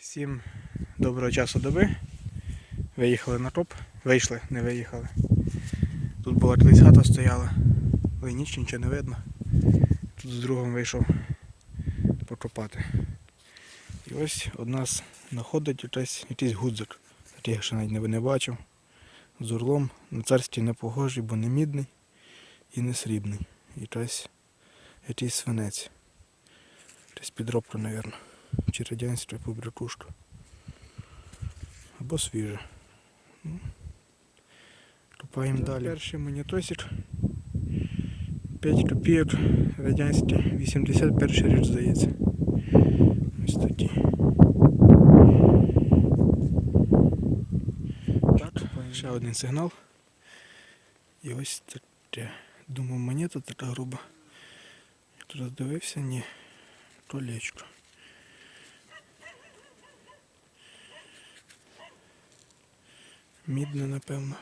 Всім доброго часу доби. Виїхали на топ. Вийшли, не виїхали. Тут була колись хата стояла, але ніч нічого не видно. Тут з другом вийшов покопати. І ось од нас знаходить якийсь, якийсь гудзик. Я ще навіть не, бачив. З орлом на царстві не похожий, бо не мідний і не срібний. Якийсь, якийсь свинець. Якась підробка, мабуть чи радянська побрякушка. Або свіжа. Ну, Копаємо далі. Перший монітосик. 5 копійок радянські, 81 річ здається. Ось такі. Так, ще один сигнал. І ось таке. Думав, монета така груба. Я тут роздивився, ні. Колечко. Мідне, напевно.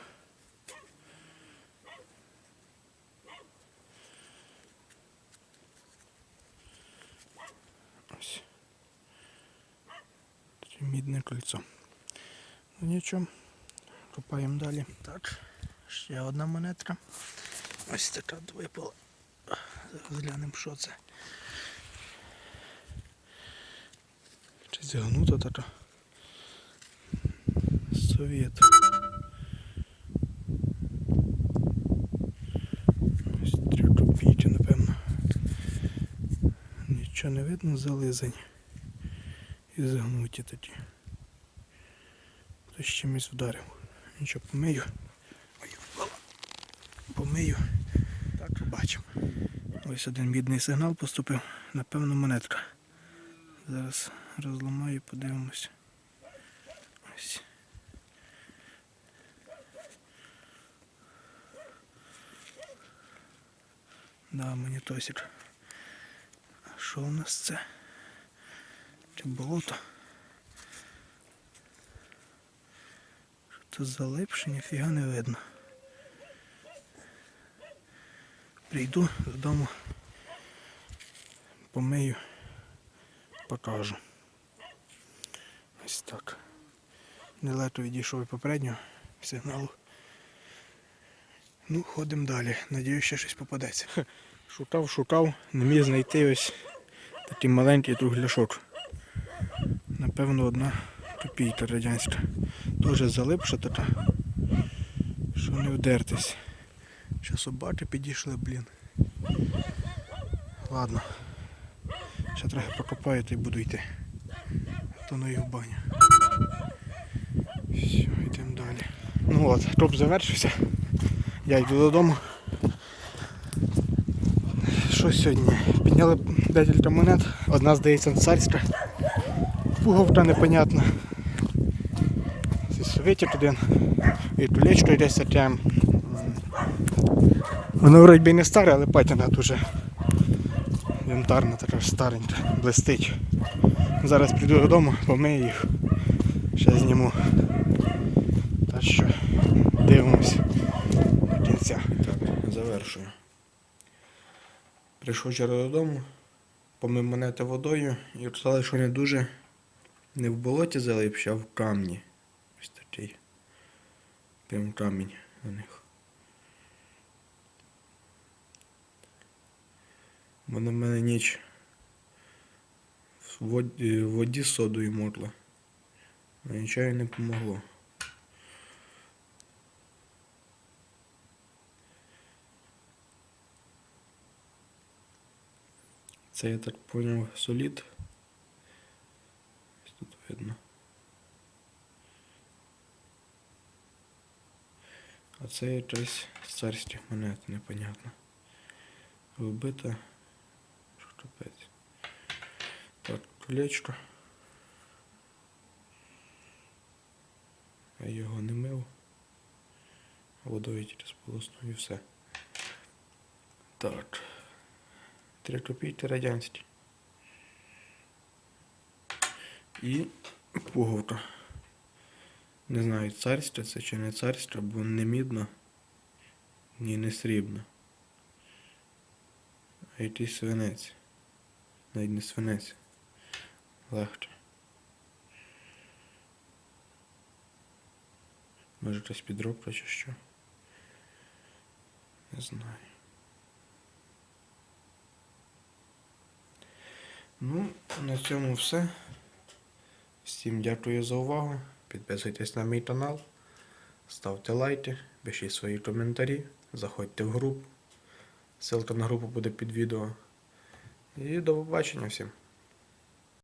Ось. Мідне кольцо. Ну нічого. Копаємо далі. Так, ще одна монетка. Ось така випала. Глянемо, що це. Чи зігнута така? Совєт. Ось три копійки, напевно. Нічого не видно, зализані. І загнуті тоді. Хтось чимось вдарив. Нічого помию. Ой. Помию. Так, побачимо. Ось один бідний сигнал поступив. Напевно, монетка. Зараз розламаю подивимось. Ось. Да, монітосик. Що у нас це? Чи болото? Що це залипше, ніфіга не видно. Прийду додому, помию, покажу. Ось так. Нелето відійшов від попереднього сигналу. Ну, ходимо далі. Надіюсь, ще щось попадеться. Шукав, шукав, не міг знайти ось такий маленький кругляшок. Напевно, одна копійка радянська. Дуже залипша така, що не вдертись. Ще собаки підійшли, блін. Ладно. Ще трохи покопаю та й буду йти. А То ну і в баню. Все, йдемо далі. Ну от, топ завершився. Я йду додому. Що сьогодні? Підняли декілька монет. Одна, здається, царська. Пуговка непонятна. Совєтик один. І тулечко йде таке. Воно вроді не старе, але патіна дуже янтарна, така ж старенька, блистить. Зараз прийду додому, помию їх. Ще зніму. Так що дивимось до кінця. Завершую. Прийшов вчора додому, помив монети водою і сказали, що не дуже не в болоті залипші, а в камні. Ось такий. Прям камінь на них. Вона в мене ніч в воді, в воді содою мокла. Але нічого не помогло. Це я так поняв солід. Ось тут видно. А це якась з царських монет, непонятно. Вбита. Що капець. Так, колечко. Я його не мив. Водою тільки сполоснув і все. Так. 3 копійки радянські. І пуговка. Не знаю, царство це чи не царство, бо не мідно, ні не срібно. А якийсь свинець. Навіть не свинець. Легше. Може хтось підробка чи що? Не знаю. Ну, на цьому все. Всім дякую за увагу. Підписуйтесь на мій канал, ставте лайки, пишіть свої коментарі, заходьте в групу. Ссылка на групу буде під відео. І до побачення всім.